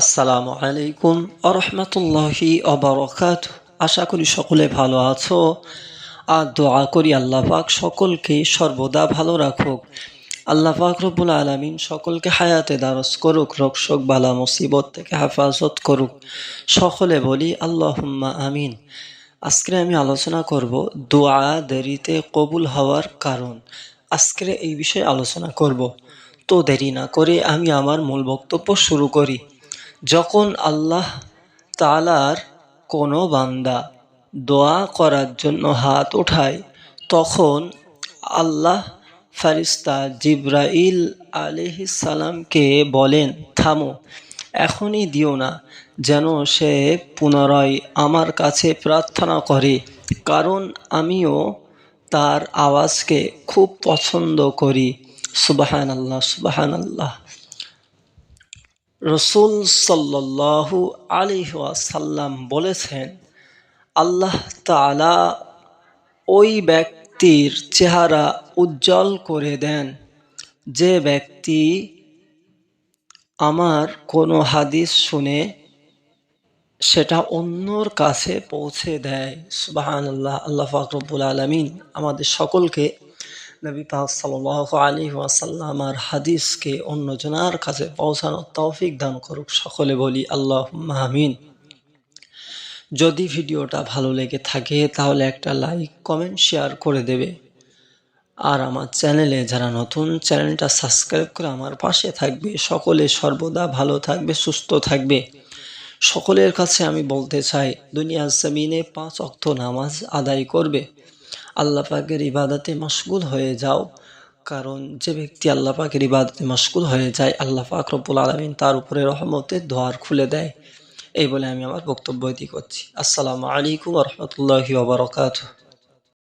আসসালামু আলাইকুম আরহামতুল্লাহি অবরকাত আশা করি সকলে ভালো আছো। আর দোয়া করি আল্লাহ পাক সকলকে সর্বদা ভালো রাখুক। আল্লাহ পাক রব্বুল আলমিন সকলকে হায়াতে দারস করুক রক্ষক বালা মুসিবত থেকে হেফাজত করুক। সকলে বলি আল্লাহুম্মা আমিন। আজকে আমি আলোচনা করব দোয়া দেরিতে কবুল হওয়ার কারণ। আজকে এই বিষয়ে আলোচনা করব। তো দেরি না করে আমি আমার মূল বক্তব্য শুরু করি। যখন আল্লাহ তালার কোনো বান্দা দোয়া করার জন্য হাত ওঠায় তখন আল্লাহ ফারিস্তা জিব্রাইল সালামকে বলেন, থামো, এখনই দিও না, যেন সে পুনরায় আমার কাছে প্রার্থনা করে, কারণ আমিও তার আওয়াজকে খুব পছন্দ করি। সুবাহান আল্লাহ সুবাহান আল্লাহ রসুল সাল্লাহু আলিহাসাল্লাম বলেছেন, আল্লাহ তালা ওই ব্যক্তির চেহারা উজ্জ্বল করে দেন। যে ব্যক্তি আমার কোনো হাদিস শুনে সেটা অন্যর কাছে পৌঁছে দেয় সুবাহান আল্লাহ আল্লাহ ফাকরবুল আলমিন আমাদের সকলকে নবী পাক সাল্লাহ আলী ওয়াসাল্লামার হাদিসকে অন্যজনার কাছে পৌঁছানোর তৌফিক দান করুক সকলে বলি আল্লাহ মাহমিন যদি ভিডিওটা ভালো লেগে থাকে তাহলে একটা লাইক, কমেন্ট, শেয়ার করে দেবে। আর আমার চ্যানেলে যারা নতুন, চ্যানেলটা সাবস্ক্রাইব করে আমার পাশে থাকবে। সকলে সর্বদা ভালো থাকবে, সুস্থ থাকবে। সকলের কাছে আমি বলতে চাই, দুনিয়ার জমিনে পাঁচ অক্ত নামাজ আদায় করবে। আল্লাহ পাকের ইবাদতে মশগুল হয়ে যাও। কারণ যে ব্যক্তি আল্লাহ পাকের ইবাদতে মশগুল হয়ে যায় আল্লাহ পাক রব্বুল আলমিন তার উপরে রহমতের দোয়ার খুলে দেয়। এই বলে আমি আমার বক্তব্য করছি। আসসালামু আলাইকুম রহমতুল্লাহি ওবরকাত